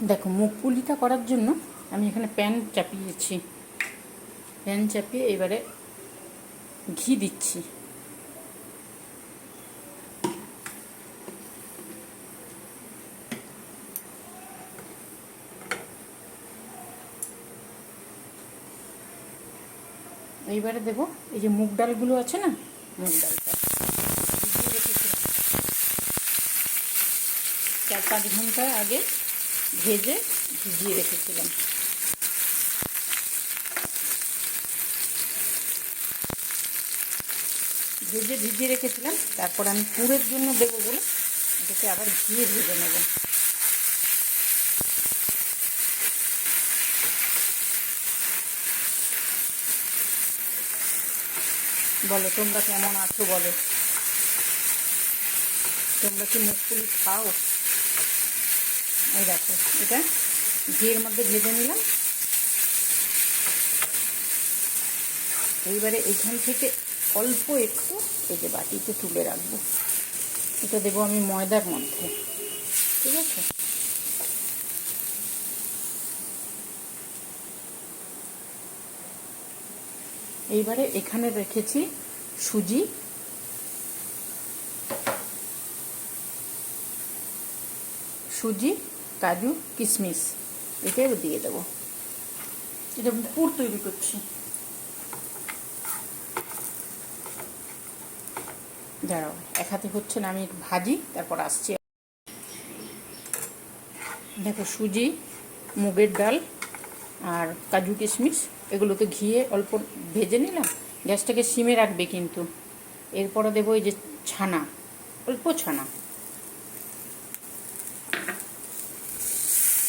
দেখো, মুখ পুলিটা করার জন্য আমি এখানে প্যান চাপিয়েছি। প্যান চাপিয়ে এবারে ঘি দিচ্ছি। এইবারে দেবো, এই যে মুগ ডালগুলো আছে না, মুগ ডালটা। চার পাঁচ ঘণ্টা আগে ভেজে ভিজিয়ে রেখেছিলাম। ভেজে ভিজিয়ে রেখেছিলাম, তারপর আমি পুরের জন্য দেবো বলে এটাকে আবার ঘিয়ে ভেজে নেব। বলো, তোমরা কেমন আছো বলো? তোমরা কি মুখপুলি খাও? এই দেখো, এটা ঘিয়ের মধ্যে ভেজে নিলাম। এইবারে এইখান থেকে অল্প একটু এই যে বাটিতে তুলে রাখব। এটা দেবো আমি ময়দার মধ্যে, ঠিক আছে? এইবারে এখানে রেখেছি সুজি। সুজি কাজু কিশমিশ এটাও দিয়ে দেবো। এটা পুর তৈরি করছি। দাঁড়াও এক হাতে হচ্ছে না আমি ভাজি তারপর আসছি। দেখো সুজি মুগের ডাল আর কাজু কিশমিশ এগুলোকে ঘিয়ে অল্প ভেজে নিলাম। গ্যাসটাকে সিমে রাখবে কিন্তু। এরপরে দেবো এই যে ছানা অল্প ছানা।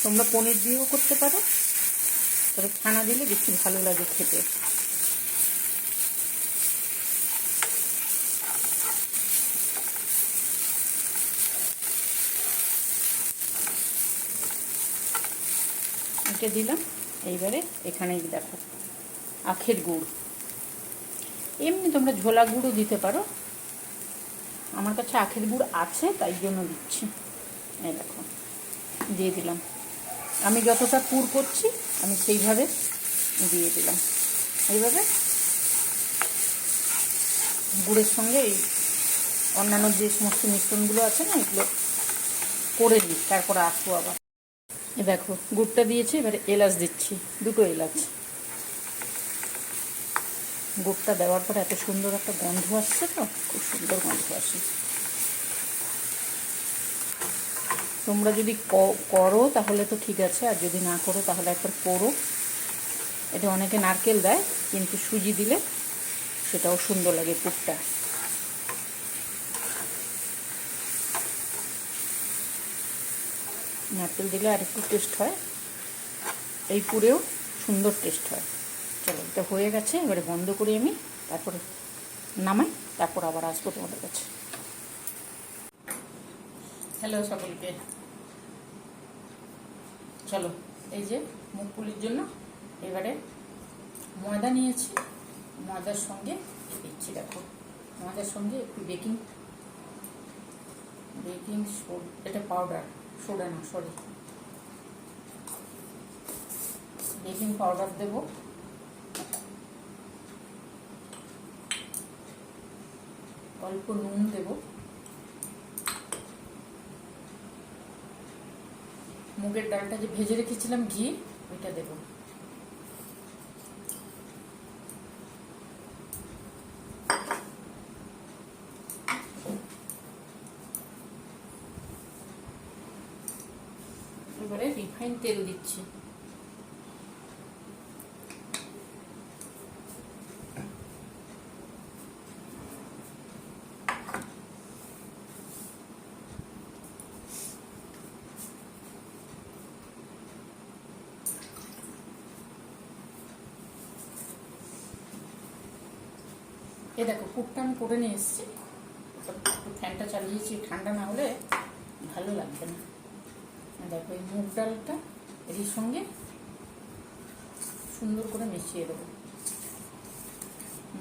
তোমরা পনির দিয়েও করতে পারো। তবে ছানা দিলে বেশি ভালো লাগে খেতে। দিলাম। এইবারে এখানে দেখো, আখের গুড়। এমনি তোমরা ঝোলা গুঁড়ও দিতে পারো। আমার কাছে আখের গুড় আছে, তাই জন্য দিচ্ছি। এই দেখো, দিয়ে দিলাম। আমি যতটা পুর করছি, আমি সেইভাবে দিয়ে দিলাম। এইভাবে গুড়ের সঙ্গে এই অন্যান্য যে সমস্ত মিশ্রণগুলো আছে না, এগুলো করে নিই তারপরে আসব আবার। এ দেখো, গুড়টা দিয়েছি, এবারে এলাচ দিচ্ছি, দুটো এলাচ। গুড়টা দেওয়ার পরে এত সুন্দর একটা গন্ধ আসছে তো, খুব সুন্দর গন্ধ আসে। তোমরা যদি করো তাহলে তো ঠিক আছে, আর যদি না করো তাহলে একবার করো এটা অনেকে নারকেল দেয়, কিন্তু সুজি দিলে সেটাও সুন্দর লাগে পুরটা। নারকেল দিলে আর একটু টেস্ট হয়। এই পুরেও সুন্দর টেস্ট হয়। চলো, এটা হয়ে গেছে, এবারে বন্ধ করি আমি, তারপরে নামাই, তারপর আবার আসব তোমাদের কাছে। হ্যালো সকলকে। চলো, এই যে মুখ জন্য এবারে ময়দা নিয়েছি, ময়দার সঙ্গে দিচ্ছি দেখো, ময়দার সঙ্গে একটু বেকিং বেকিং এটা পাউডার সোডা না সরি বেকিং পাউডার দেব। অল্প নুন দেব। মুগের ডালটা যে ভেজে রেখেছিলাম ঘি ওইটা দেব। এবারে রিফাইন তেল দিচ্ছি। এ দেখো পুরটা আমি করে নিয়ে এসেছি। ফ্যানটা চালিয়েছি, ঠান্ডা না হলে ভালো লাগবে না। দেখো, এই মুগ ডালটা এর সঙ্গে সুন্দর করে মিশিয়ে দেবো।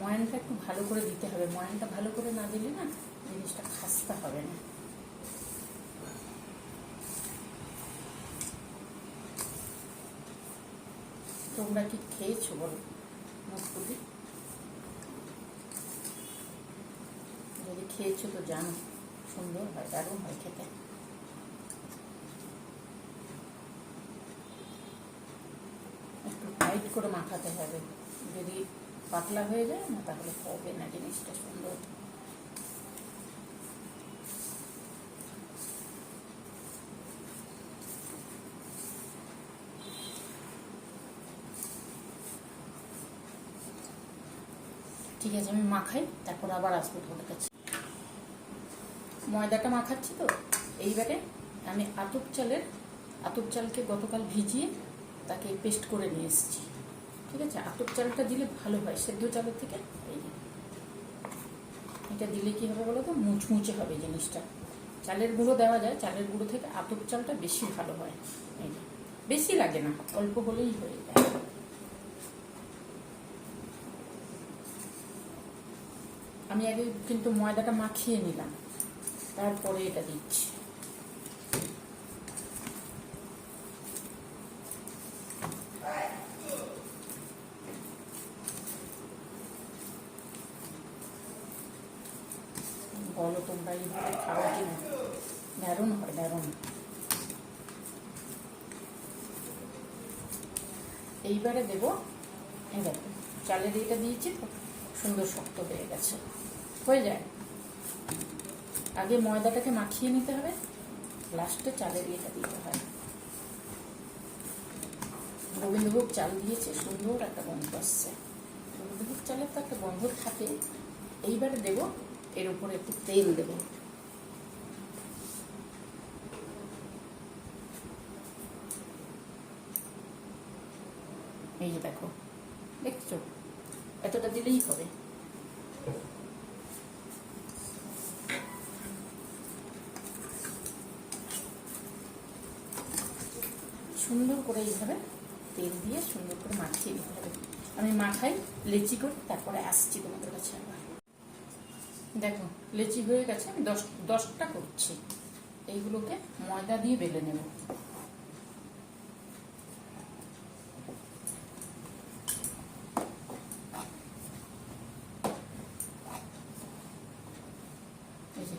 ময়ানটা একটু ভালো করে দিতে হবে। ময়ানটা ভালো করে না দিলে না জিনিসটা খাস্তা হবে না। তোমরা কি খেয়েছো বলো? মুখপুরি যদি খেয়েছো তো জানো, সুন্দর হয়, দারুণ হয় খেতে। একটু টাইট করে মাখাতে হবে। যদি পাতলা হয়ে যায় না, তাহলে হবে না জিনিসটা সুন্দর। ঠিক আছে, আমি মাখাই, তারপর আবার আসব তোমাদের কাছে। ময়দাটা মাখাচ্ছি তো? এইবারে আমি আতপ চালের, আতপ চালকে গতকাল ভিজিয়ে তাকে পেস্ট করে নিয়ে এসেছি। ঠিক আছে? আতপ চালটা দিলে ভালো হয়, সেদ্ধ চালের থেকে। এটা দিলে কি হবে বলো তো? মুচমুচে হবে জিনিসটা। চালের গুঁড়ো দেওয়া যায়, চালের গুঁড়ো থেকে আতপ চালটা বেশি ভালো হয়। বেশি লাগে না, অল্প হলেই হয়ে যায়। আমি আগে কিন্তু ময়দাটা মাখিয়ে নিলাম। তারপরে এটা দিচ্ছি। বলো তোমরা এইভাবে খাও কি দারুণ হয়, দারুণ। এইবারে দেব, এই দেখো, চালের এটা দিয়েছি তো, সুন্দর শক্ত হয়ে গেছে। হয়ে যায়? আগে ময়দাটাকে মাখিয়ে নিতে হবে। লাস্টে চালের ইয়েটা দিতে হয়। গোবিন্দভোগ চাল দিয়েছে, সুন্দর একটা গন্ধ আসছে। গোবিন্দভোগ চালের তো একটা গন্ধ থাকে। এইবারে দেব, এর উপরে একটু তেল দেব। এই যে দেখো, দেখছ? এতটা দিলেই হবে। সুন্দর করে এইভাবে তেল দিয়ে সুন্দর করে মাখিয়ে নিতে হবে। আমি মাখাই, লেচি করে তারপরে আসছি তোমাদের কাছে আবার। দেখো, লেচি হয়ে গেছে, আমি দশ, দশটা করছি। এইগুলোকে ময়দা দিয়ে বেলে নেব এই যে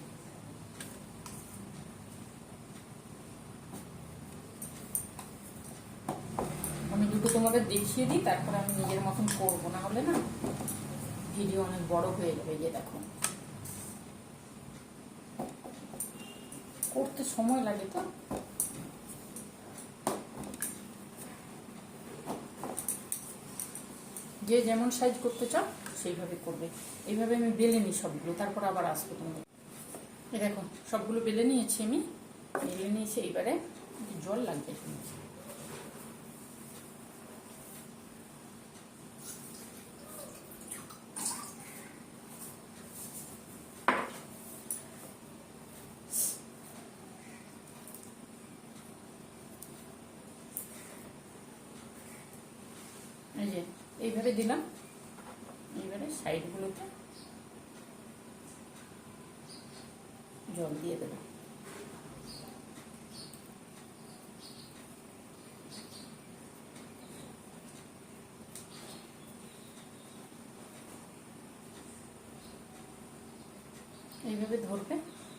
দুটো তোমাদের দেখিয়ে দিই, তারপরে আমি নিজের মতন করব। না হলে না, ভিডিও অনেক বড় হয়ে যাবে যে দেখো। করতে সময় লাগে তো। যে যেমন সাইজ করতে চাও, সেইভাবে করবে। এইভাবে আমি বেলে নিই সবগুলো, তারপর আবার আসব তোমাদের। দেখো, সবগুলো বেলে নিয়েছি আমি। বেলে নিয়েছি, এইবারে জল লাগবে এই এইভাবে দিলাম। এইবারে সাইডগুলোতে জল দিয়ে দেবো। এইভাবে ধরবে,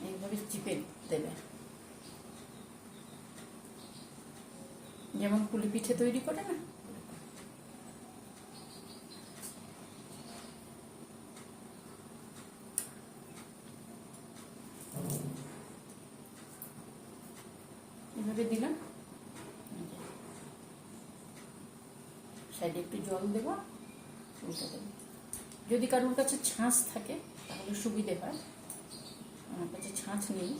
এইভাবে চিপে দেবে। যেমন পুলি পিঠে তৈরি করে না? এভাবে দিলাম? সাইডে একটু জল দেব উল্টে দেব। যদি কারোর কাছে ছাঁচ থাকে, তাহলে সুবিধে হয়। আমার কাছে ছাঁচ নেই।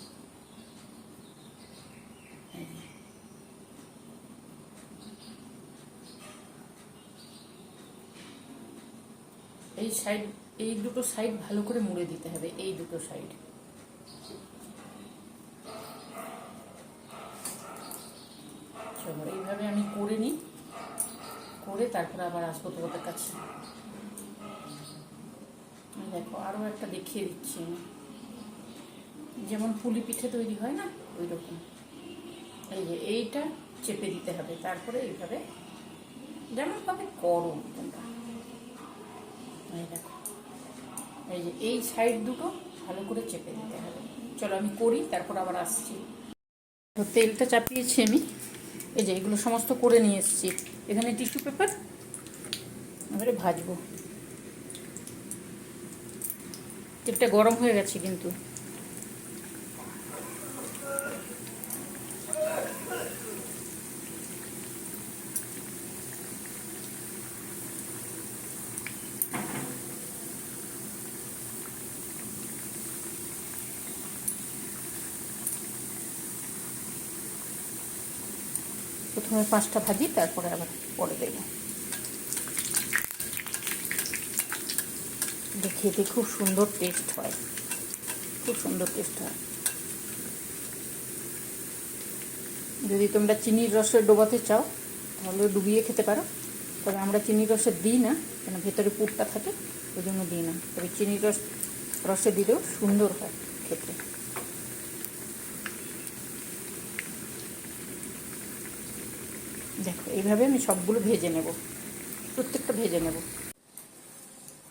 এই সাইড, এই দুটো সাইড ভালো করে মুড়ে দিতে হবে, এই দুটো সাইড চলো এইভাবে আমি করে নিই করে তারপরে আবার আসব তোমাদের কাছে। দেখো আরও একটা দেখিয়ে দিচ্ছি আমি। যেমন পুলি পিঠে তৈরি হয় না ওই রকম এই যে এইটা চেপে দিতে হবে, তারপরে এইভাবে যেমন ভাবে করো এই দেখো, এই যে এই সাইড দুটো ভালো করে চেপে দিতে হবে। চলো আমি করি, তারপর আবার আসছি। তেলটা চাপিয়েছি আমি। এই যে এগুলো সমস্ত করে নিয়ে এসেছি। এখানে টিস্যু পেপার, এবারে ভাজবো। তেলটা গরম হয়ে গেছে কিন্তু। প্রথমে পাঁচটা ভাজি, তারপরে আবার পরে দেব। খেতে খুব সুন্দর টেস্ট হয়। খুব সুন্দর টেস্ট হয়। যদি তোমরা চিনির রসে ডোবাতে চাও, তাহলে ডুবিয়ে খেতে পারো। তবে আমরা চিনির রসে দিই না, কেন ভেতরে পুরটা থাকে, ওই জন্য দিই না। তবে চিনির রস, রসে দিলেও সুন্দর হয় খেতে দেখো এইভাবে আমি সবগুলো ভেজে নেব। প্রত্যেকটা ভেজে নেব।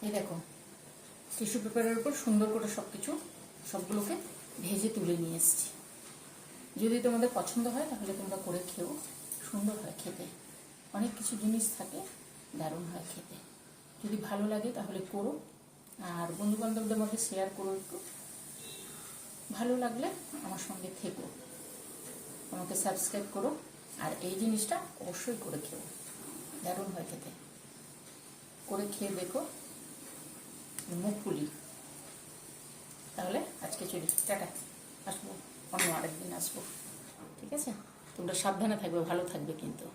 এই দেখো টিস্যু পেপারের উপর সুন্দর করে সব কিছু সবগুলোকে ভেজে তুলে নিয়ে এসেছি। যদি তোমাদের পছন্দ হয়, তাহলে তোমরা করে খেও। সুন্দর হয় খেতে। অনেক কিছু জিনিস থাকে, দারুণ হয় খেতে। যদি ভালো লাগে, তাহলে করো। আর বন্ধু বান্ধবদের মধ্যে শেয়ার করো একটু। ভালো লাগলে আমার সঙ্গে থেকো। আমাকে সাবস্ক্রাইব করো। আর এই জিনিসটা অবশ্যই করে খেও। দারুণ হয় খেতে। করে খেয়ে দেখো, মুখ ফুলি। তাহলে আজকে চলি। টাটা। আসব। অন্য আরেকদিন আসব। ঠিক আছে? তোমরা সাবধানে থাকবে, ভালো থাকবে কিন্তু।